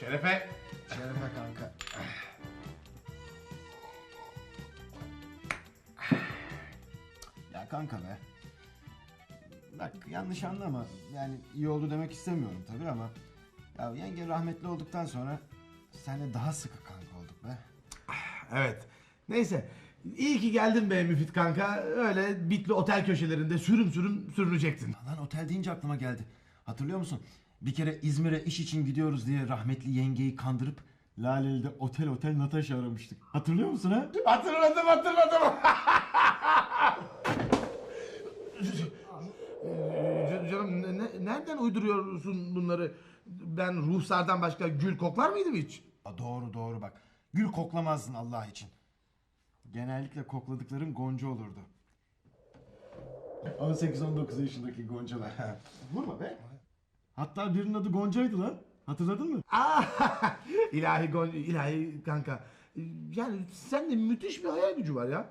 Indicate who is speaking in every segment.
Speaker 1: Şerefe.
Speaker 2: Şerefe kanka. Ya kanka be. Bak yanlış anlama. Yani iyi oldu demek istemiyorum tabii ama... Ya yenge rahmetli olduktan sonra seninle daha sıkı kanka olduk be.
Speaker 1: Evet. Neyse. İyi ki geldin be Müfit kanka. Öyle bitli otel köşelerinde sürüm sürüm sürünecektin.
Speaker 2: Lan otel deyince aklıma geldi. Hatırlıyor musun? Bir kere İzmir'e iş için gidiyoruz diye rahmetli yengeyi kandırıp Laleli'de otel otel Natasha aramıştık. Hatırlıyor musun ha?
Speaker 1: Hatırladım hatırladım. Can- Canım ne- ne- nereden uyduruyorsun bunları? Ben ruhsardan başka gül koklar mıydım hiç?
Speaker 2: Aa, doğru doğru bak. Gül koklamazdın Allah için. Genellikle kokladıkların gonca olurdu. 18-19 yaşındaki goncalar.
Speaker 1: Vurma be.
Speaker 2: Hatta birinin adı Gonca'ydı lan. Hatırladın mı?
Speaker 1: Aa, ilahi gon, ilahi kanka. Yani sende müthiş bir hayal gücü var ya.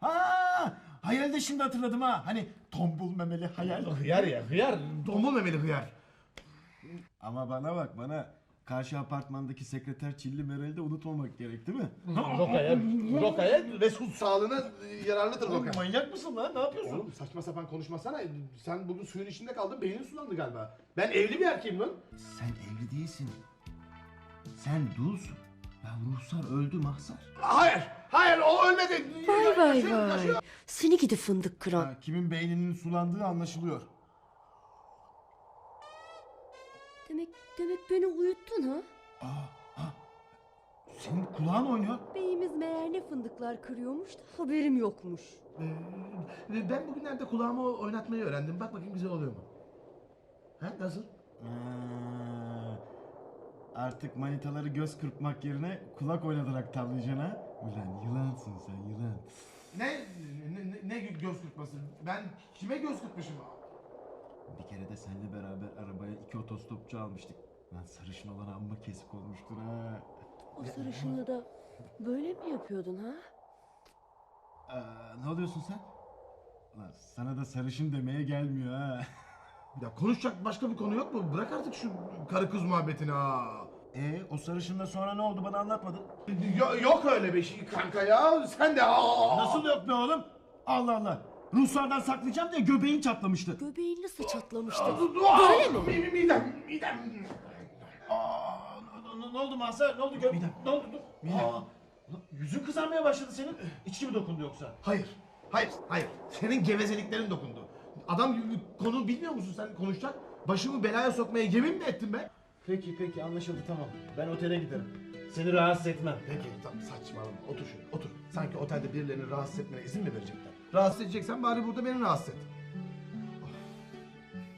Speaker 2: Ha, hayalde şimdi hatırladım ha. Hani tombul memeli hayal.
Speaker 1: Hıyar ya hıyar. Tombul memeli hıyar.
Speaker 2: Ama bana bak bana. Karşı apartmandaki sekreter Çilli Meral'i de unutmamak gerek değil mi?
Speaker 1: Rokaya, Rokaya Mesut sağlığına yararlıdır Roka.
Speaker 2: manyak mısın lan? Ne yapıyorsun?
Speaker 1: Oğlum saçma sapan konuşmasana. Sen bugün suyun içinde kaldın, beynin sulandı galiba. Ben evli bir erkeğim lan.
Speaker 2: Sen evli değilsin. Sen dulsun. Ya ruhsar öldü mahzar.
Speaker 1: Hayır, hayır o ölmedi.
Speaker 3: Vay vay vay. Seni gidi fındık kıran.
Speaker 2: Ha, kimin beyninin sulandığı anlaşılıyor.
Speaker 3: Demek demek beni uyuttun ha?
Speaker 2: Aa, ha. Senin kulağın oynuyor.
Speaker 3: Beyimiz meğer ne fındıklar kırıyormuş da haberim yokmuş.
Speaker 1: Ee, ben bugünlerde kulağımı oynatmayı öğrendim. Bak bakayım güzel oluyor mu? Ha, nasıl?
Speaker 2: Ha, artık manitaları göz kırpmak yerine kulak oynatarak tavlayacaksın ha. Ulan yılansın sen yılan.
Speaker 1: Ne, ne, ne, ne göz kırpması? Ben kime göz kırpmışım?
Speaker 2: Bir kere de seninle beraber arabaya iki otostopçu almıştık. Lan sarışın olan amma kesik olmuştur ha.
Speaker 3: O sarışını da böyle mi yapıyordun ha?
Speaker 2: Aa, ne oluyorsun sen? Lan sana da sarışın demeye gelmiyor ha.
Speaker 1: Ya konuşacak başka bir konu yok mu? Bırak artık şu karı kız muhabbetini ha.
Speaker 2: E o sarışınla sonra ne oldu bana anlatmadın.
Speaker 1: Yo- yok öyle bir şey kanka ya. Sen de aa!
Speaker 2: Nasıl yok be oğlum? Allah Allah. Ruhsardan saklayacağım diye göbeğin çatlamıştı.
Speaker 3: Göbeğin nasıl çatlamıştı?
Speaker 1: Aa!
Speaker 3: Böyle mi?
Speaker 1: Mi- mi- Midem, midem.
Speaker 2: Aa, ne, ne oldu Mahsar? Ne oldu? Gö ne oldu? Aa, ulan yüzün kızarmaya başladı senin. İçki mi dokundu yoksa?
Speaker 1: Hayır, hayır, hayır. Senin gevezeliklerin dokundu. Adam konu bilmiyor musun sen konuşacak? Başımı belaya sokmaya yemin mi ettin be?
Speaker 2: Peki peki anlaşıldı tamam. Ben otele giderim. Seni rahatsız etmem.
Speaker 1: Peki tamam saçmalama. Otur şöyle otur. Sanki otelde birilerini rahatsız etmene izin mi verecekler? Rahatsız edeceksen bari burada beni rahatsız et. Of.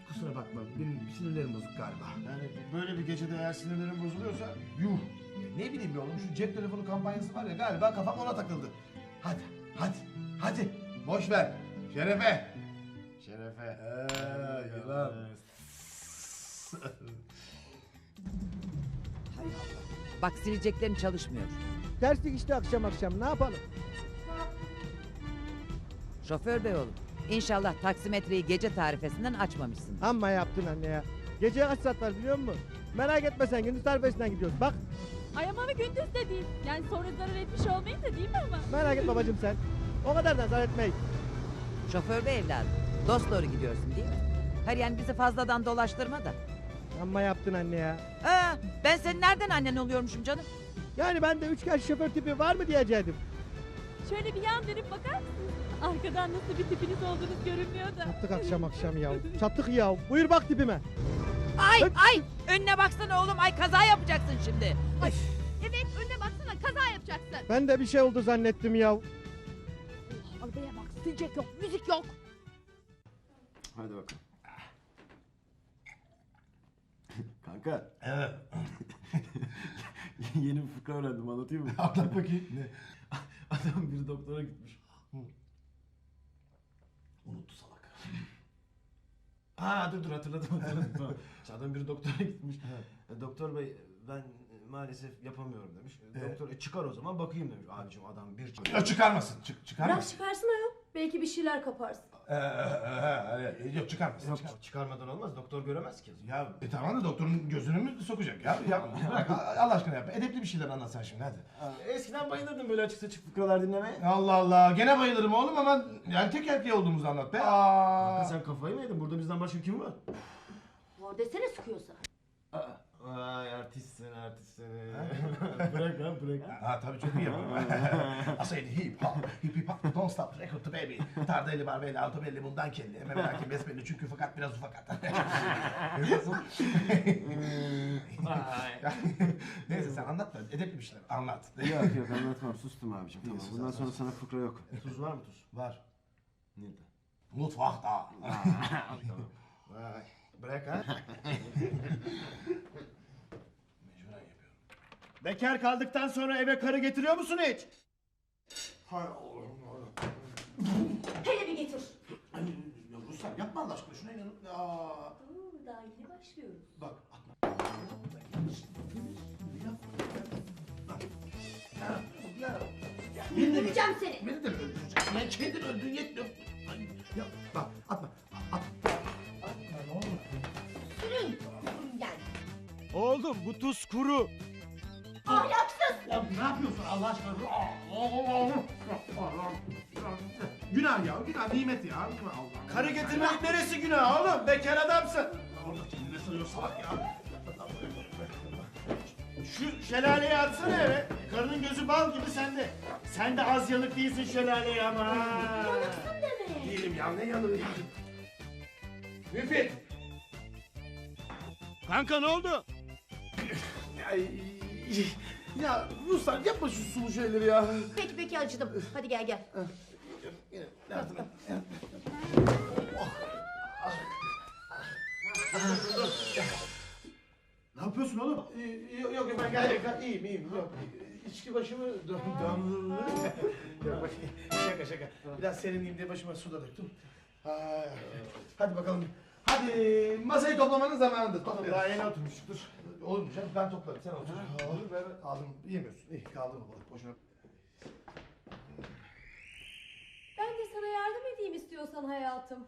Speaker 1: Kusura bakma benim sinirlerim bozuk galiba.
Speaker 2: Yani böyle bir gecede eğer sinirlerin bozuluyorsa
Speaker 1: Yuh. Ya ne bileyim be oğlum şu cep telefonu kampanyası var ya galiba kafam ona takıldı. Hadi hadi hadi boş ver. Şerefe.
Speaker 2: Şerefe.
Speaker 1: Ee, yılan.
Speaker 4: Bak sileceklerin çalışmıyor.
Speaker 5: Terslik işte akşam akşam ne yapalım?
Speaker 4: Şoför bey oğlum. İnşallah taksimetreyi gece tarifesinden açmamışsın.
Speaker 5: Amma yaptın anne ya. Gece kaç saat var biliyor musun? Merak etme sen gündüz tarifesinden gidiyoruz. Bak
Speaker 6: Ay ama gündüz de değil. Yani sonra zarar etmiş olmayın da değil mi ama?
Speaker 5: merak etme babacım sen. O kadar da zarar etmeyin.
Speaker 4: Şoför bey evladım. Dost doğru gidiyorsun değil mi? Hayır yani bizi fazladan dolaştırma da.
Speaker 5: Amma yaptın anne ya.
Speaker 4: Aa, ben senin nereden annen oluyormuşum canım?
Speaker 5: Yani ben de üçgen şoför tipi var mı diyecektim.
Speaker 6: Şöyle bir yan dönüp bakar mısınız? Arkadan nasıl bir tipiniz olduğunuz görünmüyor da.
Speaker 5: Çattık akşam akşam ya. Çattık ya. Buyur bak tipime.
Speaker 4: Ay ay önüne baksana oğlum ay kaza yapacaksın şimdi.
Speaker 6: Evet önüne baksana kaza yapacaksın.
Speaker 5: Ben de bir şey oldu zannettim ya.
Speaker 6: Arabaya bak silecek yok müzik yok.
Speaker 2: Hadi bakalım. Kanka.
Speaker 1: Evet.
Speaker 2: Yeni bir fıkra öğrendim anlatayım mı?
Speaker 1: Anlat bakayım. Ne?
Speaker 2: Adam bir doktora gitmiş.
Speaker 1: Unuttu salak.
Speaker 2: Ha dur dur hatırladım hatırladım. tamam. Adam bir doktora gitmiş. E, Doktor bey ben e, maalesef yapamıyorum demiş. E. Doktor "E, çıkar o zaman bakayım demiş. Abicim adam bir
Speaker 1: Ya çıkarmasın. Çık, çıkarmasın.
Speaker 3: Bırak çıkarsın ayol. Belki bir şeyler kaparsın.
Speaker 1: Ee, e, e, yok çıkarmasın.
Speaker 2: Yok
Speaker 1: çıkarmasın.
Speaker 2: çıkarmadan olmaz. Doktor göremez ki.
Speaker 1: Ya e, tamam da doktorun gözünü mü sokacak ya? ya bırak Allah aşkına yap. Edepli bir şeyler anlat sen şimdi hadi.
Speaker 2: Eskiden bayılırdım böyle açık saçık fıkralar dinlemeye.
Speaker 1: Allah Allah gene bayılırım oğlum ama erkek erkeğe olduğumuzu anlat be. Aa.
Speaker 2: Sen kafayı mı yedin? Burada bizden başka kim var?
Speaker 3: Var desene sıkıyorsa.
Speaker 2: Vay artistsin artistsin. bırak lan bırak.
Speaker 1: Ha tabii çok iyi yapıyorum. I said hip hop, hip hip hop, don't stop record to baby. Tardelli barbelli, alto belli, bundan kelli. Eme merak besbelli çünkü fakat biraz ufakat. Nasıl? Neyse sen anlat da edepli bir şeyler anlat.
Speaker 2: yok yok anlatmam sustum abicim. Tamam.
Speaker 1: sus,
Speaker 2: Bundan
Speaker 1: sus.
Speaker 2: sonra sana fıkra yok.
Speaker 1: Tuz var mı tuz? Var.
Speaker 2: Nerede?
Speaker 1: Mutfakta. Vay. Bırak ha.
Speaker 5: Bekar kaldıktan sonra eve karı getiriyor musun hiç?
Speaker 1: Hay Allah'ım.
Speaker 3: Hele bir getir.
Speaker 1: Ay, ya Ruslar yapma Allah aşkına şuna inanın. Aa,
Speaker 3: Oo, daha yeni başlıyoruz.
Speaker 1: bak atma. Beni de-
Speaker 3: Öldüreceğim seni.
Speaker 1: Beni de mi öldüreceksin? Ben kendin öldün yetmiyor. Ay, Ya bak atma. At. Atma ne olur.
Speaker 3: Sürün. Gel.
Speaker 5: Oğlum bu tuz kuru.
Speaker 3: Ahlaksız.
Speaker 1: Ya ne yapıyorsun Allah aşkına? Günah ya, günah nimet ya. Allah.
Speaker 5: Karı getirmenin neresi günah oğlum? Bekar adamsın.
Speaker 1: Orada kendine sığıyor salak ya.
Speaker 5: Şu şelaleyi atsana eve. Karının gözü bal gibi sende. Sen de az yanık değilsin şelaleye ama.
Speaker 3: Yanıksın deme.
Speaker 1: Değilim ya, ne yanığı ya. Müfit.
Speaker 5: Kanka ne oldu?
Speaker 1: Ay, ya Ruslar yapma şu sulu şeyleri ya.
Speaker 3: Peki peki acıdım. Hadi gel gel.
Speaker 1: Yine yardım et.
Speaker 5: Ne yapıyorsun oğlum?
Speaker 1: Ee, Yok yok ben gayet gayet iyiyim iyiyim. Yok. İçki başımı dö döndürdü. Yok bak şaka şaka. Biraz serinleyeyim diye başıma su da döktüm. Ay, Hadi bakalım. Hadi masayı toplamanın zamanıdır. Toplayalım.
Speaker 5: Daha yeni oturmuştuk.
Speaker 1: Dur. Canım? Ben toplarım. Sen otur. Olur ben aldım. Yemiyorsun. İyi kaldı mı balık boşuna.
Speaker 3: Ben de sana yardım edeyim istiyorsan hayatım.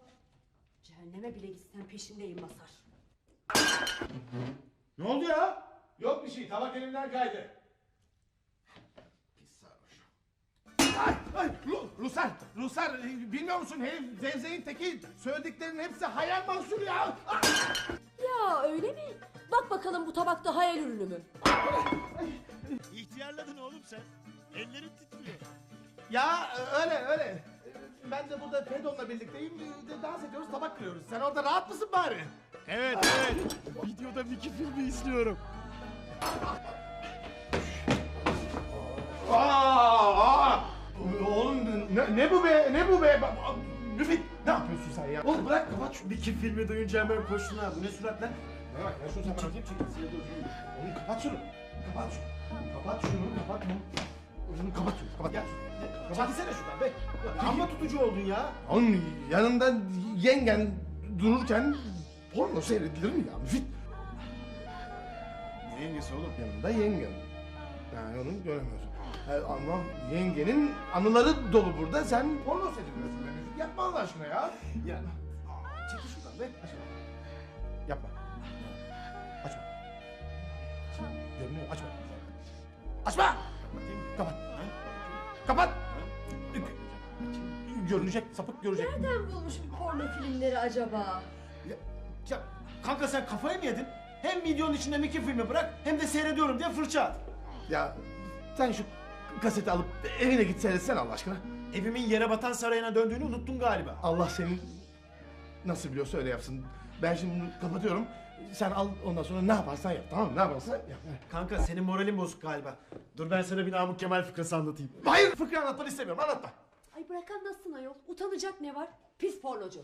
Speaker 3: Cehenneme bile gitsen peşindeyim Masar.
Speaker 5: Ne oldu ya?
Speaker 1: Yok bir şey. Tabak elimden kaydı. Pis sarhoş. Ay, ay, Ru- Ruslar, Ruslar e, bilmiyor musun herif zevzeğin teki söylediklerinin hepsi hayal mahsulü ya. Ah!
Speaker 3: Ya öyle mi? Bak bakalım bu tabakta hayal ürünü mü?
Speaker 5: İhtiyarladın oğlum sen. Ellerin titriyor.
Speaker 1: Ya e, öyle öyle. E, Ben de burada Fedon'la birlikteyim. e, Dans ediyoruz, tabak kırıyoruz. Sen orada rahat mısın bari?
Speaker 5: Evet evet. Videoda Mickey filmi izliyorum.
Speaker 1: Aa, aa! Oğlum ne, ne bu be? Ne bu be? Müfit ne yapıyorsun sen ya? Oğlum bırak kapat şunu.
Speaker 5: Mickey filmi duyunca hemen koştun abi. Ne surat lan?
Speaker 1: Bak ya şunu sen bana.
Speaker 5: Çekil çekil.
Speaker 1: Oğlum kapat şunu. Kapat şunu. Kapat şunu. Kapat şunu. Şunu kapat şunu. Kapat. Gel.
Speaker 5: Çekilsene şuradan be. Amma tutucu oldun ya.
Speaker 1: Oğlum yanında yengen dururken porno seyredilir mi ya? Müfit.
Speaker 5: Ne yengesi oğlum?
Speaker 1: Yanında yengen. Yani onu göremiyorsun. Yani ama yengenin anıları dolu burada. Sen porno seyrediyorsun. Yapma Allah aşkına ya.
Speaker 5: Ya.
Speaker 1: Çekil şuradan be. Açma. Görünüyor. Açma. Açma. Kapat. Kapat. Görünecek. Sapık görecek.
Speaker 3: Nereden bulmuş bu porno filmleri acaba?
Speaker 5: Ya kanka sen kafayı mı yedin? Hem videonun içinde Mickey filmi bırak hem de seyrediyorum diye fırça at.
Speaker 1: Ya sen şu kaseti alıp evine git seyretsen Allah aşkına.
Speaker 5: Evimin yere batan sarayına döndüğünü unuttun galiba.
Speaker 1: Allah senin nasıl biliyorsa öyle yapsın. Ben şimdi bunu kapatıyorum. Sen al ondan sonra ne yaparsan yap tamam mı? Ne yaparsan yap.
Speaker 5: Kanka senin moralin bozuk galiba. Dur ben sana bir Namık Kemal fıkrası anlatayım.
Speaker 1: Hayır fıkra anlatmanı istemiyorum anlatma.
Speaker 3: Ay bırak anlatsın ayol. Utanacak ne var? Pis pornocu.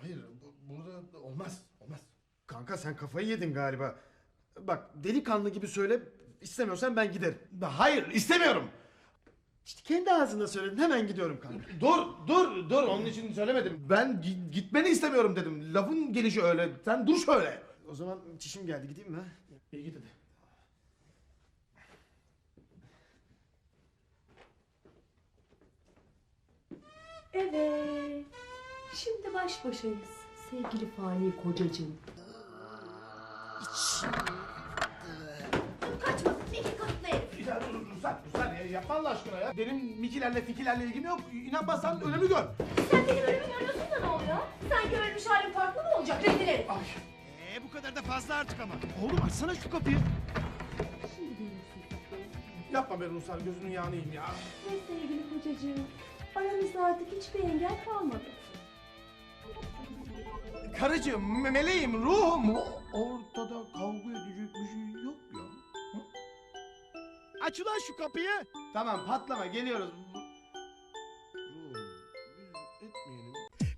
Speaker 1: Hayır bu- burada olmaz olmaz.
Speaker 5: Kanka sen kafayı yedin galiba. Bak delikanlı gibi söyle. İstemiyorsan ben giderim.
Speaker 1: Hayır istemiyorum.
Speaker 5: İşte kendi ağzında söyledin hemen gidiyorum kanka.
Speaker 1: Dur dur dur onun için söylemedim. Ben gi- gitmeni istemiyorum dedim. Lafın gelişi öyle. Sen dur şöyle.
Speaker 5: O zaman çişim geldi gideyim mi?
Speaker 1: İyi git hadi.
Speaker 3: Evet. baş başayız sevgili fani kocacığım. Kaçma Miki katlı herif.
Speaker 1: Ya Ruslar, Ruslar ya yapma Allah aşkına ya. Benim Mikilerle Fikilerle ilgim yok. İnanmazsan ölümü gör.
Speaker 3: Sen benim ölümü görüyorsun da ne oluyor? Sanki ölmüş halim farklı mı olacak rezil herif?
Speaker 1: Ay.
Speaker 7: Bu kadar da fazla artık ama. Oğlum açsana şu kapıyı.
Speaker 3: Şimdi tatlım.
Speaker 1: Yapma be Ruslar gözünün yağını yiyeyim ya.
Speaker 3: Ve sevgili kocacığım aramızda artık hiçbir engel kalmadı.
Speaker 1: Karıcığım, me- meleğim, ruhum. Ortada kavga edecek bir şey yok ya.
Speaker 7: Aç ulan şu kapıyı.
Speaker 1: Tamam patlama geliyoruz.